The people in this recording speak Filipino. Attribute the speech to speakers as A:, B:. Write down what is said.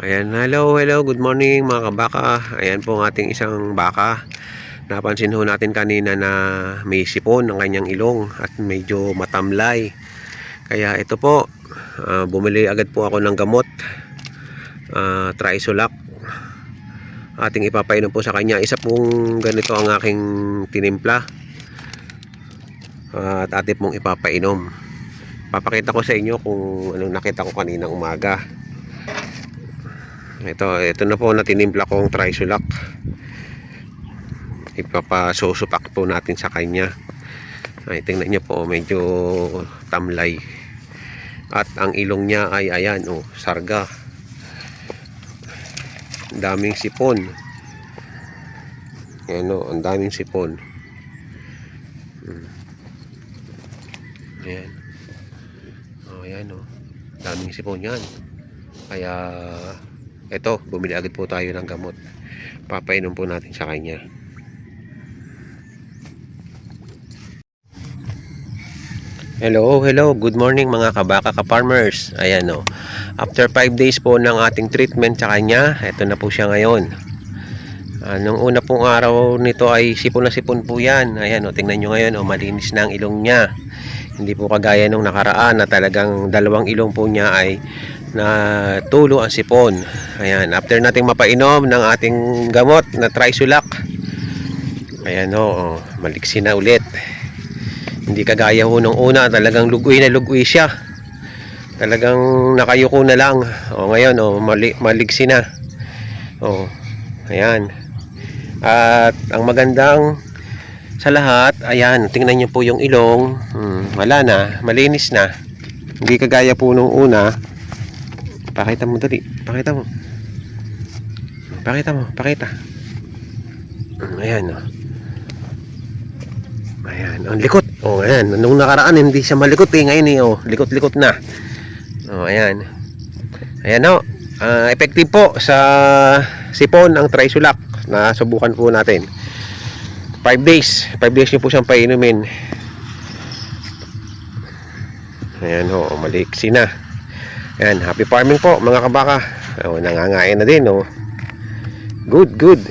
A: Ayan, hello, hello, good morning mga kabaka. Ayan po ang ating isang baka. Napansin ho natin kanina na may sipon ang kanyang ilong at medyo matamlay. Kaya ito po, ah, bumili agad po ako ng gamot. Uh, Trisolac. Ating ipapainom po sa kanya. Isa pong ganito ang aking tinimpla. Ah, at ating pong ipapainom. Papakita ko sa inyo kung anong nakita ko kaninang umaga. Ito, ito na po na tinimpla kong Trisolac. Ipapasusupak po natin sa kanya. Ay, tingnan niyo po, medyo tamlay. At ang ilong niya ay ayan, oh, sarga. Daming sipon. Ayan oh, ang daming sipon. Hmm. Ayan. Oh, ayan oh. Daming sipon yan. Kaya ito, bumili agad po tayo ng gamot. Papainom po natin sa kanya. Hello, hello. Good morning mga kabaka ka-farmers. Ayan o. After 5 days po ng ating treatment sa kanya, ito na po siya ngayon. Nung una pong araw nito ay sipon na sipon po yan. Ayan o, tingnan nyo ngayon o, malinis na ang ilong niya. Hindi po kagaya nung nakaraan na talagang dalawang ilong po niya ay na tulo ang sipon. Ayan, after nating mapainom ng ating gamot na Trisolac. Ayan o, oh, maliksi na ulit. Hindi kagaya ho nung una, talagang lugoy na lugoy siya. Talagang nakayuko na lang. O ngayon, o mali, maliksi na. O, ayan. At ang magandang sa lahat, ayan, tingnan niyo po yung ilong. Hmm, wala na, malinis na. Hindi kagaya po nung una. Pakita mo dali, pakita mo. Pakita mo, pakita. Ayan, o. Ayan, ang likot. Oh, ayan. Nung nakaraan hindi siya malikot eh. Ngayon eh, oh, likot-likot na. Oh, ayan. Ayan oh. Ah, effective po sa sipon ang Trisolac na subukan po natin. 5 days. 5 days niyo po siyang painumin. Ayan ho, oh, maliksi na. Ayan, happy farming po mga kabaka. Oh, nangangain na din oh. Good, good.